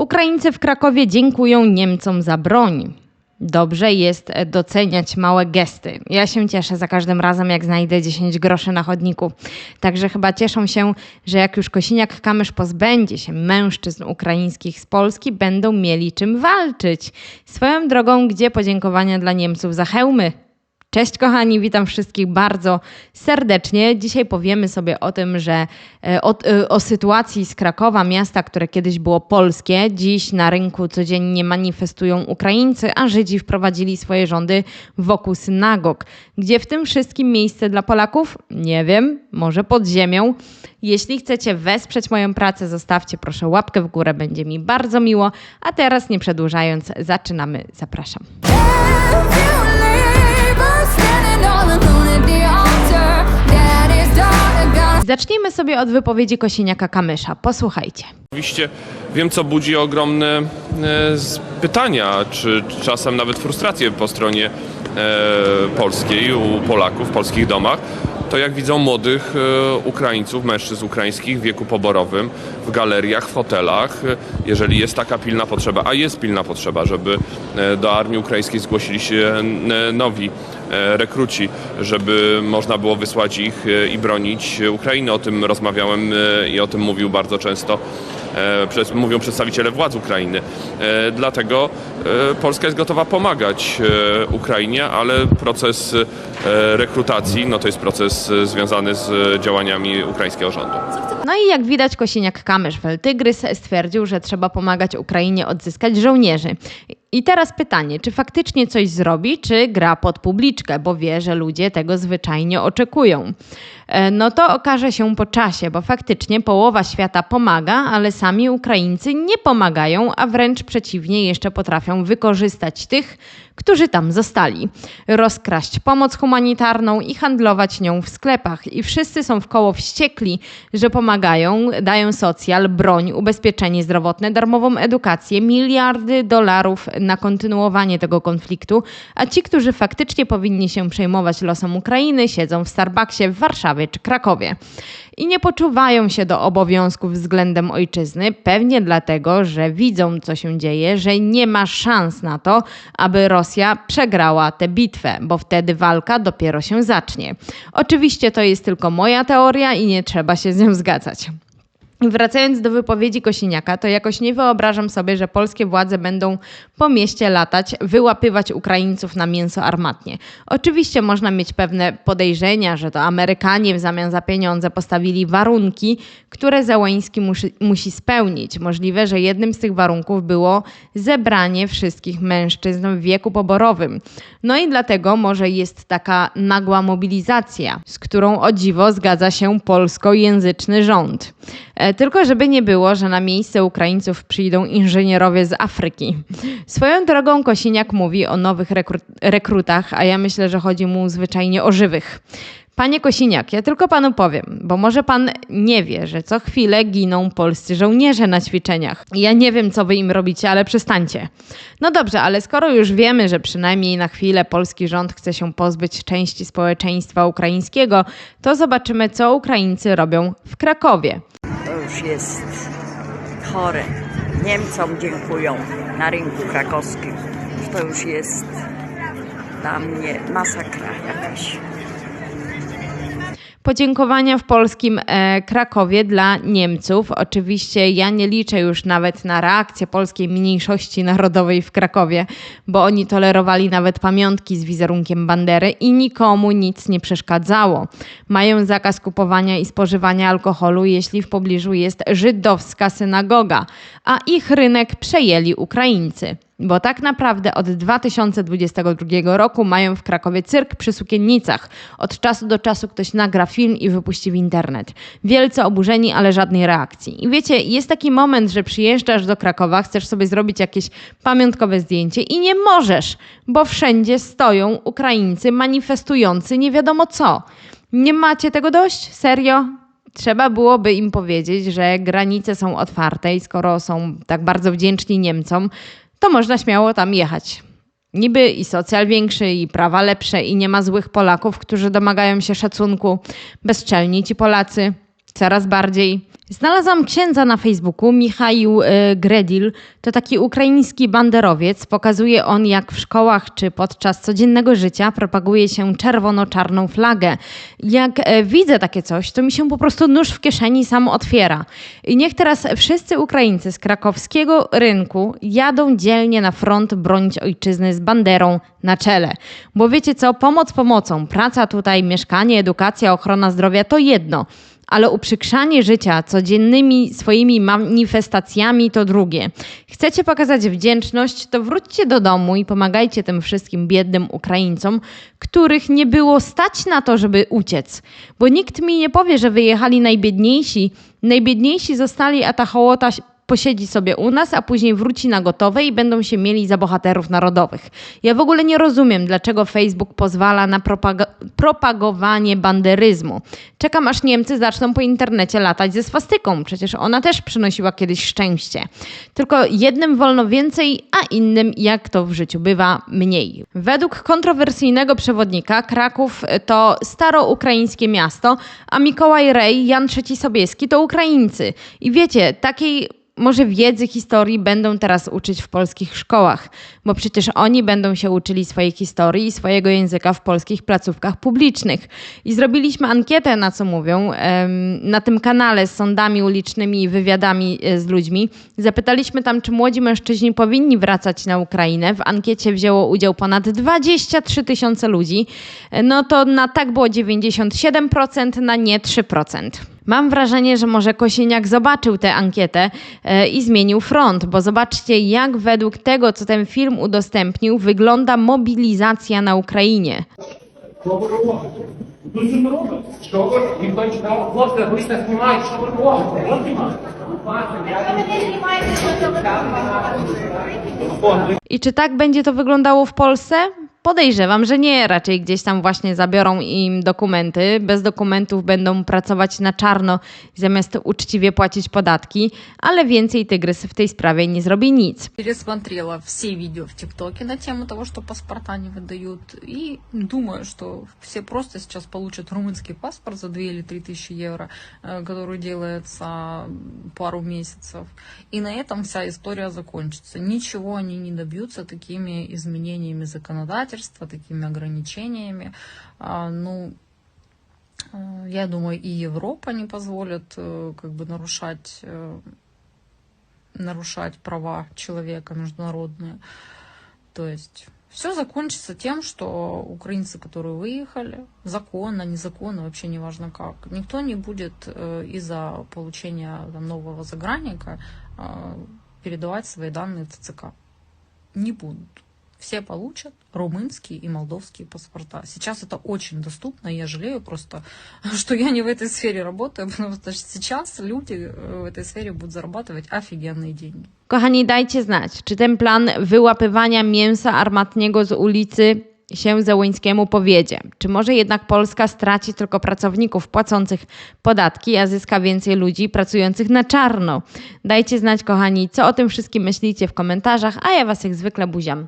Ukraińcy w Krakowie dziękują Niemcom za broń. Dobrze jest doceniać małe gesty. Ja się cieszę za każdym razem, jak znajdę 10 groszy na chodniku. Także chyba cieszą się, że jak już Kosiniak-Kamysz pozbędzie się mężczyzn ukraińskich z Polski, będą mieli czym walczyć. Swoją drogą, gdzie podziękowania dla Niemców za hełmy? Cześć kochani, witam wszystkich bardzo serdecznie. Dzisiaj powiemy sobie o tym, że e, o, e, o, sytuacji z Krakowa, miasta, które kiedyś było polskie. Dziś na rynku codziennie manifestują Ukraińcy, a Żydzi wprowadzili swoje rządy wokół synagog. Gdzie w tym wszystkim miejsce dla Polaków? Nie wiem, może pod ziemią. Jeśli chcecie wesprzeć moją pracę, zostawcie proszę łapkę w górę, będzie mi bardzo miło. A teraz nie przedłużając, zaczynamy. Zapraszam. Zacznijmy sobie od wypowiedzi Kosiniaka-Kamysza. Posłuchajcie. Oczywiście wiem, co budzi ogromne e, pytania, czy czasem nawet frustrację po stronie e, polskiej, u Polaków w polskich domach. To jak widzą młodych e, Ukraińców, mężczyzn ukraińskich w wieku poborowym w galeriach, w hotelach, jeżeli jest taka pilna potrzeba, a jest pilna potrzeba, żeby e, do armii ukraińskiej zgłosili się e, nowi rekruci, żeby można było wysłać ich e, i bronić Ukrainy. O tym rozmawiałem e, i o tym mówił bardzo często e, przez, mówią przedstawiciele władz Ukrainy. E, Dlatego e, Polska jest gotowa pomagać e, Ukrainie, ale proces e, rekrutacji no to jest proces e, związany z e, działaniami ukraińskiego rządu. No i jak widać, Kosiniak-Kamysz Weltygrys stwierdził, że trzeba pomagać Ukrainie odzyskać żołnierzy. I teraz pytanie, czy faktycznie coś zrobi, czy gra pod publiczkę, bo wie, że ludzie tego zwyczajnie oczekują. E, No to okaże się po czasie, bo faktycznie połowa świata pomaga, ale sami Ukraińcy nie pomagają, a wręcz przeciwnie, jeszcze potrafią wykorzystać tych, którzy tam zostali. Rozkraść pomoc humanitarną i handlować nią w sklepach. I wszyscy są w koło wściekli, że pomagają, dają socjal, broń, ubezpieczenie zdrowotne, darmową edukację, miliardy dolarów na kontynuowanie tego konfliktu, a ci, którzy faktycznie powinni się przejmować losem Ukrainy, siedzą w Starbucksie w Warszawie czy Krakowie i nie poczuwają się do obowiązków względem ojczyzny, pewnie dlatego, że widzą, co się dzieje, że nie ma szans na to, aby Rosja przegrała tę bitwę, bo wtedy walka dopiero się zacznie. Oczywiście to jest tylko moja teoria i nie trzeba się z nią zgadzać. Wracając do wypowiedzi Kosiniaka, to jakoś nie wyobrażam sobie, że polskie władze będą po mieście latać, wyłapywać Ukraińców na mięso armatnie. Oczywiście można mieć pewne podejrzenia, że to Amerykanie w zamian za pieniądze postawili warunki, które Załański musi, musi spełnić. Możliwe, że jednym z tych warunków było zebranie wszystkich mężczyzn w wieku poborowym. No i dlatego może jest taka nagła mobilizacja, z którą o dziwo zgadza się polskojęzyczny rząd. E, Tylko żeby nie było, że na miejsce Ukraińców przyjdą inżynierowie z Afryki. Swoją drogą Kosiniak mówi o nowych rekru- rekrutach, a ja myślę, że chodzi mu zwyczajnie o żywych. Panie Kosiniak, ja tylko panu powiem, bo może pan nie wie, że co chwilę giną polscy żołnierze na ćwiczeniach. Ja nie wiem, co wy im robicie, ale przestańcie. No dobrze, ale skoro już wiemy, że przynajmniej na chwilę polski rząd chce się pozbyć części społeczeństwa ukraińskiego, to zobaczymy, co Ukraińcy robią w Krakowie. Już jest chore. Niemcom dziękują na rynku krakowskim. To już jest dla mnie masakra jakaś. Podziękowania w polskim e, Krakowie dla Niemców. Oczywiście ja nie liczę już nawet na reakcję polskiej mniejszości narodowej w Krakowie, bo oni tolerowali nawet pamiątki z wizerunkiem Bandery i nikomu nic nie przeszkadzało. Mają zakaz kupowania i spożywania alkoholu, jeśli w pobliżu jest żydowska synagoga, a ich rynek przejęli Ukraińcy. Bo tak naprawdę od 2022 roku mają w Krakowie cyrk przy sukiennicach. Od czasu do czasu ktoś nagra film i wypuści w internet. Wielce oburzeni, ale żadnej reakcji. I wiecie, jest taki moment, że przyjeżdżasz do Krakowa, chcesz sobie zrobić jakieś pamiątkowe zdjęcie i nie możesz, bo wszędzie stoją Ukraińcy manifestujący nie wiadomo co. Nie macie tego dość? Serio? Trzeba byłoby im powiedzieć, że granice są otwarte i skoro są tak bardzo wdzięczni Niemcom, to można śmiało tam jechać. Niby i socjal większy, i prawa lepsze, i nie ma złych Polaków, którzy domagają się szacunku. Bezczelni ci Polacy. Coraz bardziej. Znalazłam księdza na Facebooku, Michał e, Gredil. To taki ukraiński banderowiec. Pokazuje on, jak w szkołach czy podczas codziennego życia propaguje się czerwono-czarną flagę. Jak e, widzę takie coś, to mi się po prostu nóż w kieszeni sam otwiera. I niech teraz wszyscy Ukraińcy z krakowskiego rynku jadą dzielnie na front bronić ojczyzny z banderą na czele. Bo wiecie co, pomoc pomocą, praca tutaj, mieszkanie, edukacja, ochrona zdrowia to jedno ale uprzykrzanie życia codziennymi swoimi manifestacjami to drugie. Chcecie pokazać wdzięczność, to wróćcie do domu i pomagajcie tym wszystkim biednym Ukraińcom, których nie było stać na to, żeby uciec. Bo nikt mi nie powie, że wyjechali najbiedniejsi. Najbiedniejsi zostali, a ta hołota posiedzi sobie u nas, a później wróci na gotowe i będą się mieli za bohaterów narodowych. Ja w ogóle nie rozumiem, dlaczego Facebook pozwala na propaga- propagowanie banderyzmu. Czekam, aż Niemcy zaczną po internecie latać ze swastyką. Przecież ona też przynosiła kiedyś szczęście. Tylko jednym wolno więcej, a innym, jak to w życiu bywa, mniej. Według kontrowersyjnego przewodnika Kraków to staroukraińskie miasto, a Mikołaj Rej, Jan III Sobieski to Ukraińcy. I wiecie, takiej może wiedzy historii będą teraz uczyć w polskich szkołach, bo przecież oni będą się uczyli swojej historii i swojego języka w polskich placówkach publicznych. I zrobiliśmy ankietę, na co mówią, na tym kanale z sądami ulicznymi i wywiadami e, z ludźmi. Zapytaliśmy tam, czy młodzi mężczyźni powinni wracać na Ukrainę. W ankiecie wzięło udział ponad 23 tysiące ludzi. E, no to na tak było 97%, na nie 3%. Mam wrażenie, że może Kosieniak zobaczył tę ankietę e, i zmienił front, bo zobaczcie, jak według tego, co ten film udostępnił, wygląda mobilizacja na Ukrainie. Що ви робите? Ну що ви робите? Що ви? Ніхто не читав. Хлопці, ви ж не знімаєте, що ви робите? Що знімаєте? I czy tak będzie to wyglądało w Polsce? Podejrzewam, że nie. Raczej gdzieś tam właśnie zabiorą im dokumenty. Bez dokumentów będą pracować na czarno, zamiast uczciwie płacić podatki, ale więcej Tygrys w tej sprawie nie zrobi nic. пересмотрела все видео в ТикТоке на тему того, что паспорта не выдают. И думаю, что все просто сейчас получат румынский паспорт за 2 или 3 тысячи евро, э, который делается пару месяцев. И на этом вся история закончится. Ничего они не добьются такими изменениями законодательства, Такими ограничениями. А, Ну, э, я думаю, и Европа не позволит э, как бы нарушать э, нарушать права человека международные. То есть все закончится тем, что украинцы, которые выехали, законно, незаконно, вообще неважно как, никто не будет э, из-за получения там, нового загранника передавать свои данные ТЦК. Не будут. Все получат румынские и молдовские паспорта. Сейчас это очень доступно, и я жалею просто, что я не в этой сфере работаю, потому что сейчас люди э, в этой сфере будут зарабатывать офигенные деньги. Kochani, dajcie znać, czy ten plan wyłapywania mięsa armatniego z ulicy się Zełyńskiemu powiedzie. Czy może jednak Polska straci tylko pracowników płacących podatki, a zyska więcej ludzi pracujących na czarno? Dajcie znać, kochani, co o tym wszystkim myślicie w komentarzach, a ja Was jak zwykle buziam.